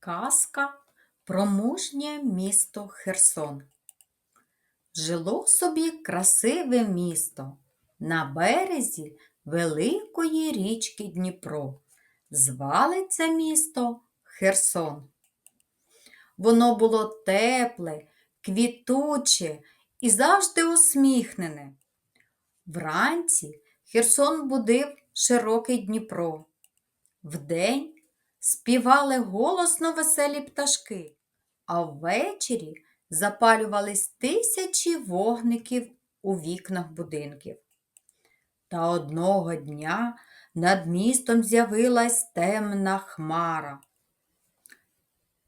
Казка про мужнє місто Херсон. Жило собі красиве місто на березі великої річки Дніпро. Звали це місто Херсон. Воно було тепле, квітуче і завжди усміхнене. Вранці Херсон будив широкий Дніпро. Вдень співали голосно веселі пташки, а ввечері запалювались тисячі вогників у вікнах будинків. Та одного дня над містом з'явилась темна хмара.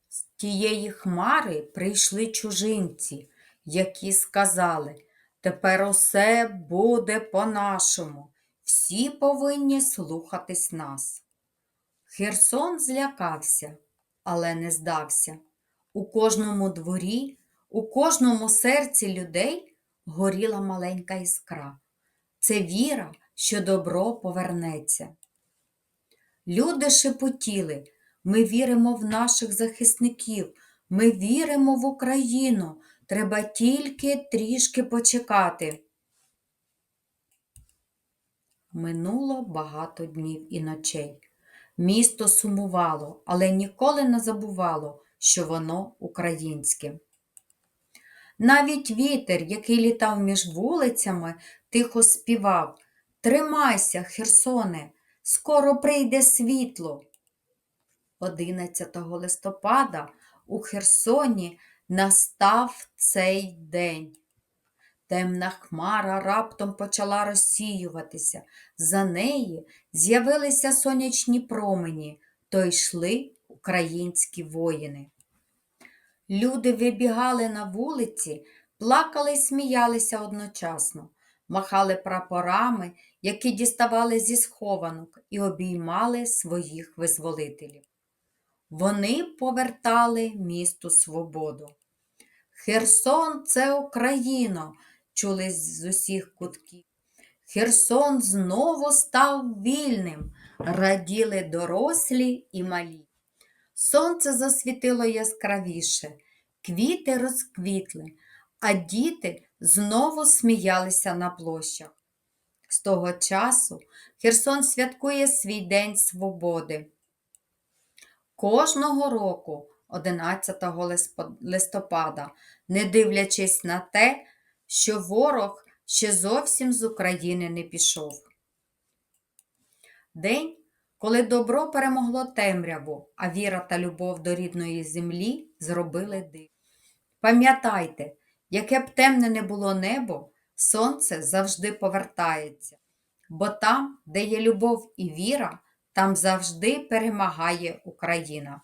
З тієї хмари прийшли чужинці, які сказали, тепер усе буде по-нашому, всі повинні слухатись нас. Херсон злякався, але не здався. У кожному дворі, у кожному серці людей горіла маленька іскра. Це віра, що добро повернеться. Люди шепотіли, ми віримо в наших захисників, ми віримо в Україну. Треба тільки трішки почекати. Минуло багато днів і ночей. Місто сумувало, але ніколи не забувало, що воно українське. Навіть вітер, який літав між вулицями, тихо співав Тримайся, Херсоне, скоро прийде світло. 11 листопада у Херсоні настав цей день. Темна хмара раптом почала розсіюватися. За неї з'явилися сонячні промені, то йшли українські воїни. Люди вибігали на вулиці, плакали й сміялися одночасно, махали прапорами, які діставали зі схованок, і обіймали своїх визволителів. Вони повертали місту свободу. Херсон це Україно, чули з усіх кутків. Херсон знову став вільним, раділи дорослі і малі. Сонце засвітило яскравіше, квіти розквітли, а діти знову сміялися на площах. З того часу Херсон святкує свій День Свободи. Кожного року, 11 листопада, не дивлячись на те, що ворог ще зовсім з України не пішов. День, коли добро перемогло темряву, а віра та любов до рідної землі зробили див. Пам'ятайте, яке б темне не було небо, сонце завжди повертається, бо там, де є любов і віра, там завжди перемагає Україна.